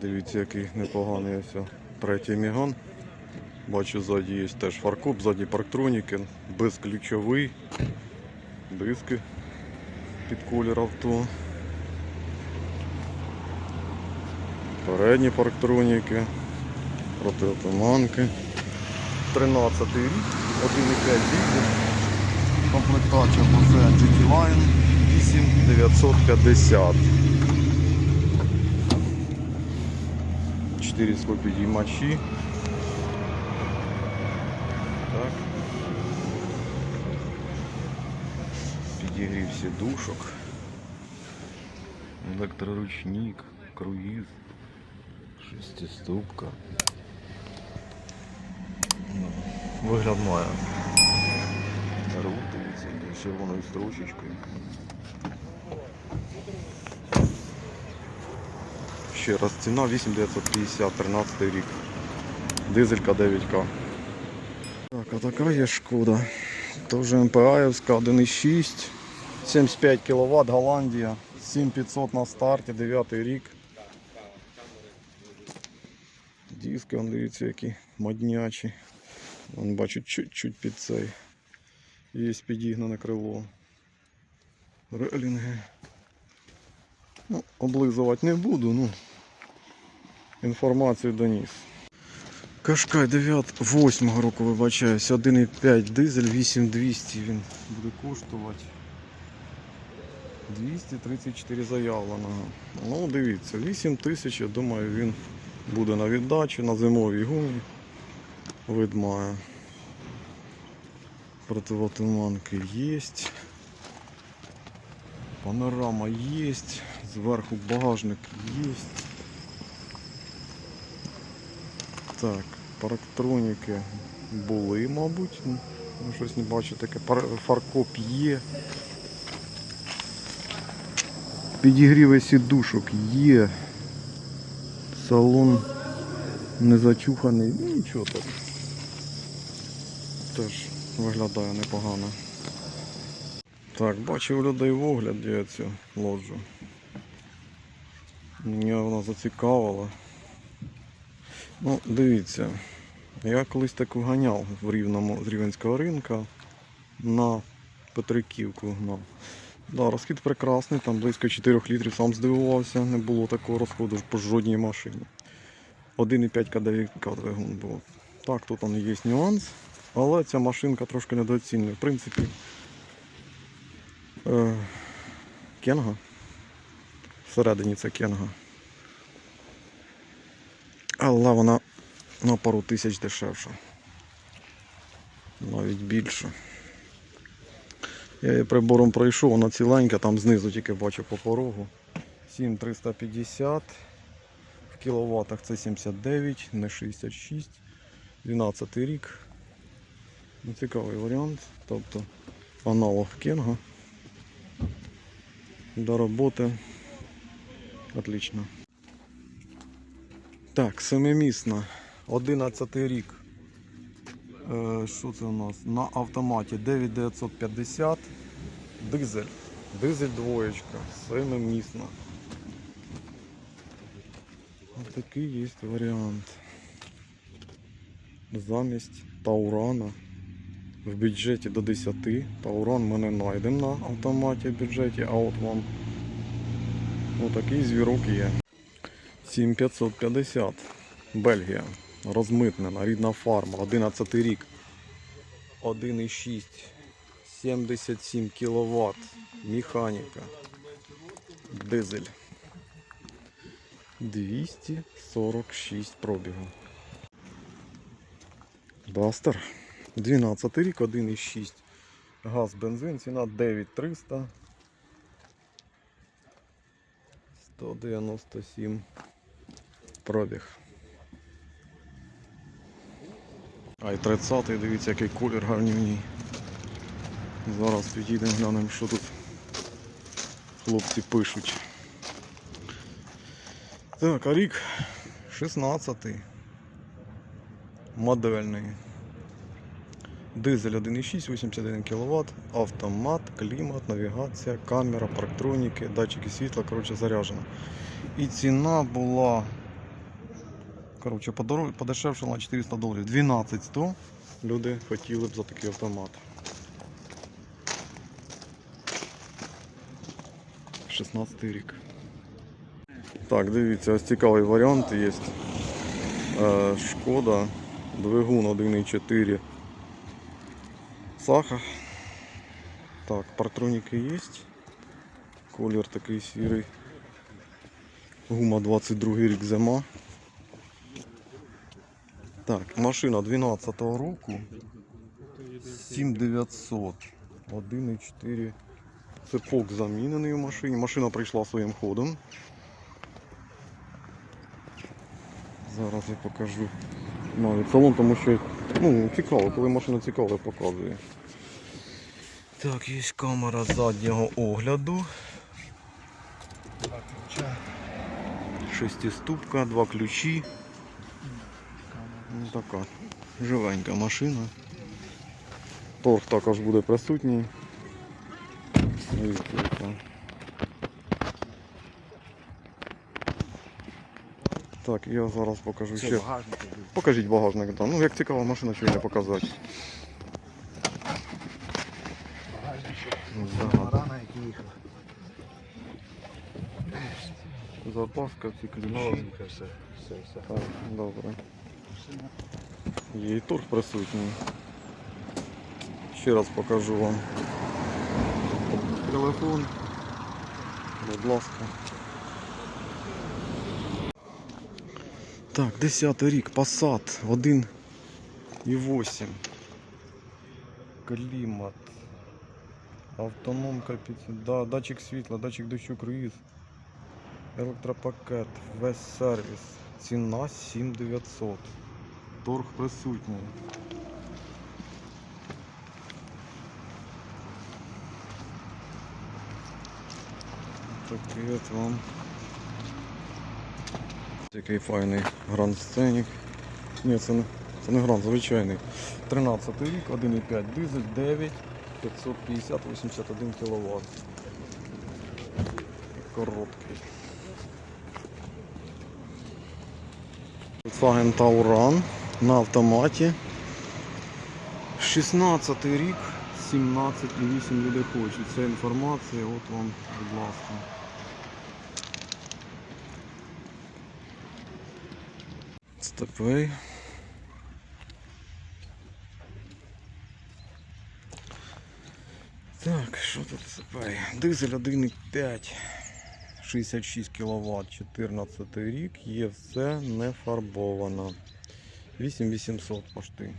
Дивіться, який непоганий ось третій міган. Бачу, ззаді є теж фаркоп, ззаді парктроніки, безключовий, диски під колір авто. Передні парктроніки, протиотуманки. 13 рік, 1,5 дизель. Комплектація Bose GT Line 8950. 4 склопідіймачі. Так. Підігрів сідушок. Електроручник, круїз, шестиступка. Ну, Вигляд має. Руль, дивіться, з червоною строчечкою. Ще раз, ціна 8950, 13 рік. Дизелька 9К. Так, а така є шкода. Тоже МПАївська 1,6, 75 кВт, Голландія, 7500 на старті, 9 рік. Диски, вон дивіться, які моднячі. Вон бачу чуть-чуть під цей. Є підігнане крило. Релінги. Ну, облизувати не буду, ну інформацію доніс. Кашкай 9 8 року вибачаюсь, 1,5 дизель 8200 він буде коштувати. 234 заявленого. Ну, дивіться, 8 тисяч, я думаю, він буде на віддачу, на зимовій гумі. Вид має. Противотуманки є. Панорама є. Зверху багажник є. Так, парктроніки були, мабуть. Ну, Щось не бачу таке. Фаркоп є. Підігріви сідушок є. Салон не зачуханий. Ну, Нічого так. Теж виглядає непогано. Так, бачив людей в огляді цю лоджу. Мене вона зацікавила. Ну, дивіться, я колись таку ганяв в рівному з рівенського ринка на Петриківку гнав. Да, розхід прекрасний, там близько 4 літрів, сам здивувався, не було такого розходу по жодній машині. 1,5 кадавіка двигун був. Так, тут там є нюанс, але ця машинка трошки недооцінює. В принципі, е, Кенга. Всередині це Кенга. Але вона на пару тисяч дешевша. Навіть більше. Я її прибором пройшов, вона ціленька, там знизу тільки бачу по порогу. 7350 в кіловатах це 79, не 66, 12 рік. Ну, Цікавий варіант. Тобто аналог Кенга. До роботи. Отлично. Так, семимісна. 11 рік. Е, що це у нас? На автоматі 9950. Дизель. Дизель двоєчка. Семимісна. Ось такий є варіант. Замість Таурана в бюджеті до 10. Тауран ми не знайдемо на автоматі в бюджеті, а от вам отакий звірок є. 7550. Бельгія. Розмитнена, рідна фарма, 11 рік. 1,6. 77 кВт. Механіка. Дизель. 246 пробігу. Дастер. 12 рік, 1,6. Газ, бензин, ціна 9300. 197 пробіг. А й 30 дивіться, який колір гарнівній. Зараз підійдемо, глянемо, що тут хлопці пишуть. Так, а рік 16 модельний. Дизель 1,6, 81 кВт, автомат, клімат, навігація, камера, парктроніки, датчики світла, коротше заряджено. І ціна була Коротше, подорож... подешевшало на 400 доларів. 12100 люди хотіли б за такий автомат. 16 рік. Так, дивіться, ось цікавий варіант є. Е, Шкода, двигун 1.4. Саха. Так, партроніки є. Колір такий сірий. Гума 22 рік зима. Так, машина 12-го року. 7900. 1.4. Цепок замінений у машині. Машина прийшла своїм ходом. Зараз я покажу навіть салон, тому що ну, цікаво, коли машина цікава, показує. Так, є камера заднього огляду. Шестиступка, два ключі. Ну, така живенька машина. Торг також буде присутній. Дивіться, яка. Так, я зараз покажу ще. багажник. Покажіть багажник, да. Ну як цікава машина, що її не показати. Ну, да. Рана, які їхали. Запаска, всі ключі. Новеньке все. Все, все. Так, добре. Є і торг присутній. Ще раз покажу вам телефон. Будь ласка. Так, 10 рік, Passat 1,8. Клімат. Автономка, під... да, датчик світла, датчик дощу, круїз. Електропакет, весь сервіс. Ціна 7900. Торг присутній. Такий от вам. Такий файний гранд сценік. Ні, це не, це не гранд, звичайний. 13 рік, 1,5 дизель, 9, 550, 81 кВт. Короткий. Volkswagen Tauran на автоматі. 16 рік, 17,8 люди хочуть. Це інформація, от вам, будь ласка. Степей. Так, що тут степей? Дизель 1,5. 66 кВт, 14 рік, є все не фарбовано. 8800 пошти.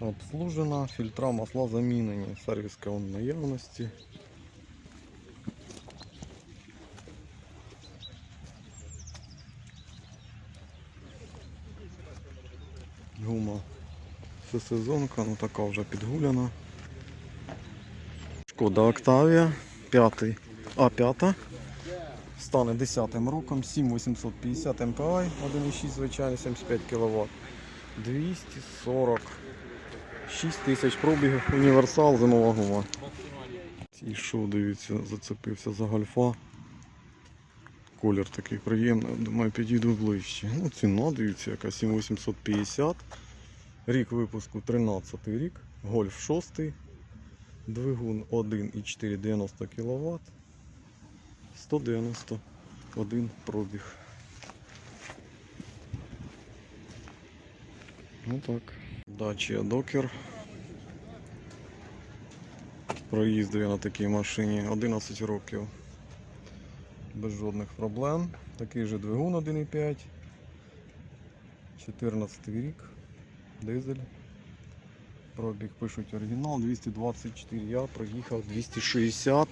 Обслужена, фільтра масла замінені, сервіска в наявності. Гума всесезонка, ну така вже підгуляна. Шкода Октавія, п'ятий а 5 стане 10-м роком, 7850 MPI, 1,6 звичайно, 75 кВт. 246 тисяч пробігів, універсал, зимова гума. І що, дивіться, зацепився за гольфа. Колір такий приємний, думаю, підійду ближче. Ну, ціна, дивіться, яка 7850. Рік випуску 13 рік, гольф 6. Двигун 1,4 90 кВт. 191 пробіг. Ну так. Дача докер. Проїздив я на такій машині 11 років. Без жодних проблем. Такий же двигун 1,5. 14 рік. Дизель. Пробіг пишуть оригінал 224. Я проїхав 260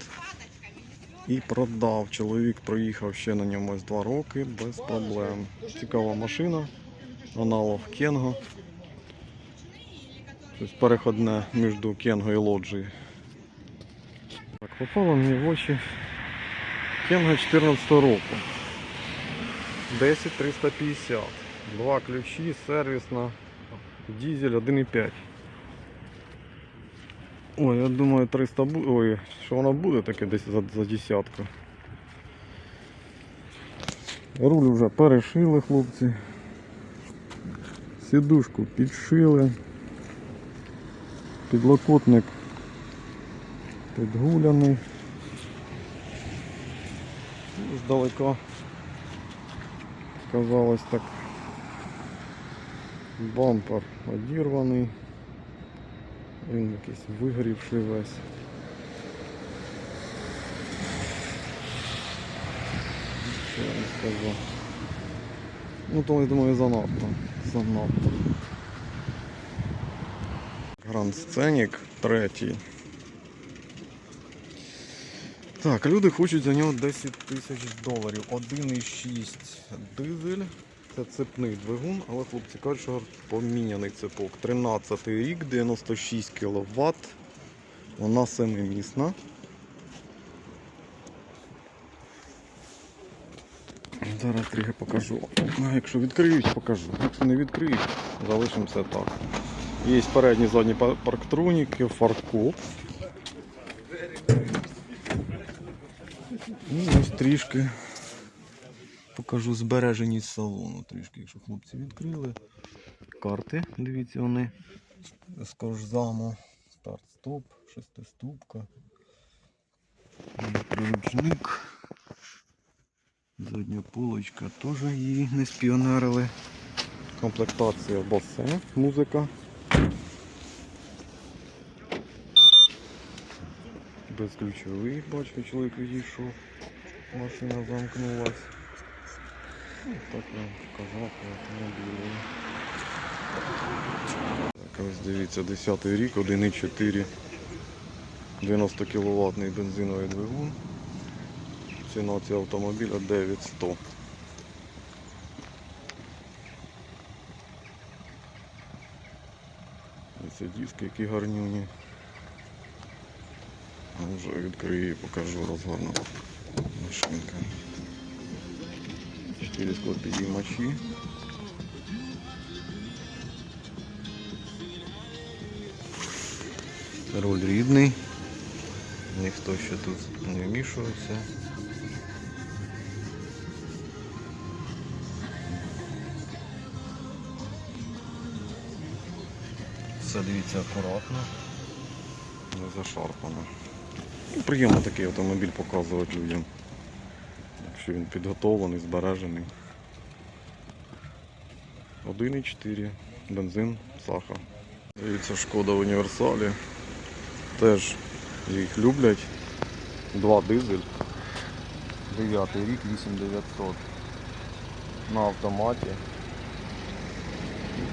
і продав. Чоловік проїхав ще на ньому ось 2 роки без проблем. Цікава машина, аналог Кенго. Тобто переходне між Кенго і Лоджі. Так, попало мені в очі Кенго 14 року. 10350. Два ключі, сервісна, дизель 1,5. Ой, я думаю 300 буде. Ой, що воно буде таке десь за, за десятку. Руль вже перешили хлопці. Сідушку підшили. Підлокотник підгуляний. Ну, Здалека казалось так. Бампер одірваний. Він якийсь вигорівший весь. Що я вам скажу? Ну то я думаю занадто. Занадто. Гранд Сценік третій. Так, люди хочуть за нього 10 тисяч доларів. 1,6 дизель. Це цепний двигун, але хлопці кажуть, що поміняний цепок. 13 рік, 96 кВт. Вона семимісна. Зараз трохи покажу. Якщо відкриють, покажу. Якщо не відкриють, залишимо все так. Є передні задні парктроніки, фаркоп. І ось трішки покажу збереженість салону. Трішки, якщо хлопці відкрили. Карти, дивіться, вони з кожзаму. Старт-стоп, шестиступка. Ручник. Задня полочка теж її не спіонерили. Комплектація басе, музика. Безключовий, бачу, чоловік відійшов. Машина замкнулась. Так я казав по автомобілю. Так, ось дивіться, 10 рік, 1,4 90 кВт бензиновий двигун. Ціна цього автомобіля 9100. І Ці диски, які гарнюні. Вже відкрию і покажу розгарна машинка. Чотири склопідіймачі. Руль рідний. Ніхто ще тут не вмішується. Все дивіться акуратно, не зашарпано. Ну, Приємно такий автомобіль показувати людям. Якщо він підготовлений, збережений. 1,4 бензин, сахар. Дивіться, шкода в універсалі. Теж їх люблять. Два дизель. 9 рік, 8900. На автоматі.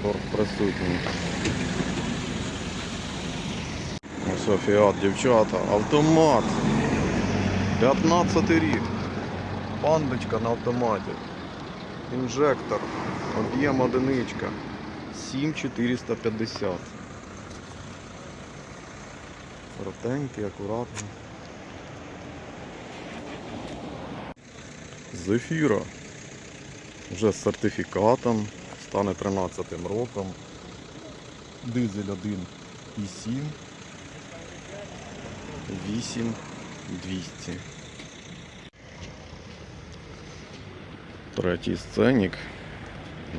Торг присутній. Ось Фіат, дівчата, автомат. 15 рік. Пандочка на автоматі. Інжектор. Об'єм одиничка. 7450. Коротенький, акуратний. Зефіра. Вже з сертифікатом. Стане 13 роком. Дизель 1,7. 8200. Третій сценік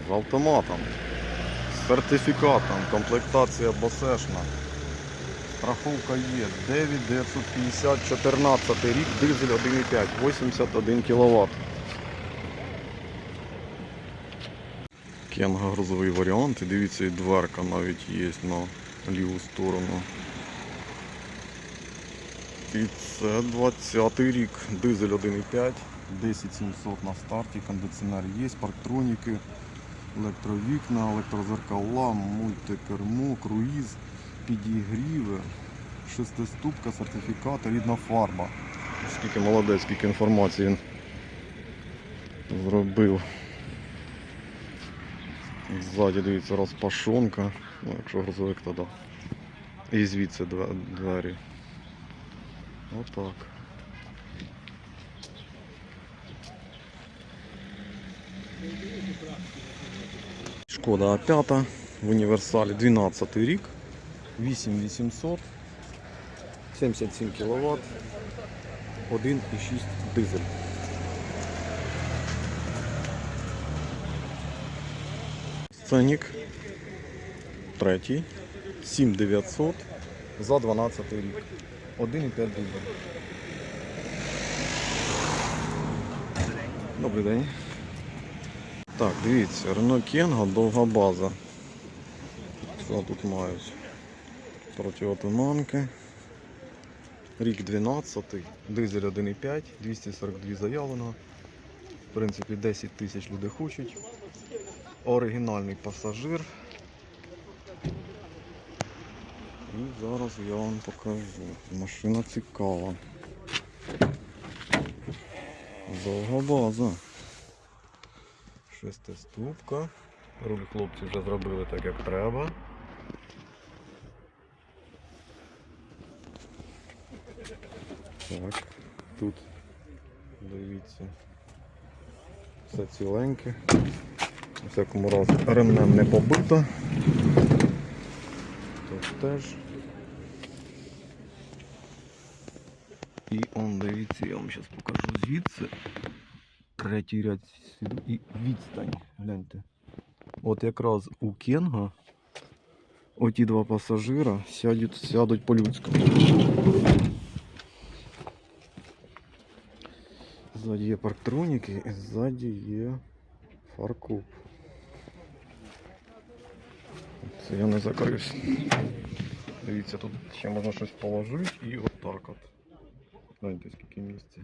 з автоматом, з сертифікатом, комплектація босешна. Страховка є 9950, 14 рік, дизель 1,5, 81 кВт. Кенга грузовий варіант, дивіться, і дверка навіть є на ліву сторону. І це 20 рік, дизель 1,5, 10700 на старті, кондиціонер є, парктроніки, електровікна, електрозеркала, мультикермо, круїз, підігріви, шестиступка, сертифікат, рідна фарба. Скільки молодець, скільки інформації він зробив. Ззаді дивіться розпашонка, ну, якщо грузовик, то да. І звідси двері. Отак. Шкода А5 в універсалі 12 рік, 8800, 77 кВт, 1,6 дизель. Сценік третій, 7900 за 12 рік. 1,5 дубль. Добрий день. Так, дивіться, Renault Кенга, довга база. Що тут мають? Противотуманки. Рік 12, дизель 1,5, 242 заявлено. В принципі, 10 тисяч людей хочуть. Оригінальний пасажир. І зараз я вам покажу. Машина цікава. Довга база. Шестиступка. Руль хлопці вже зробили так, як треба. Так, тут дивіться. Все ціленьке. У всякому разі ремнем не побито. Тут теж. І он дивіться, я вам зараз покажу звідси. Третій ряд сіду і відстань. Гляньте. От якраз у Кенга оті два пасажира сядуть, сядуть по-людському. Ззаді є парктроніки і ззаді є фаркоп. Це я не закрився. Дивіться, тут ще можна щось положити і отак от. Гляньте, скільки місця.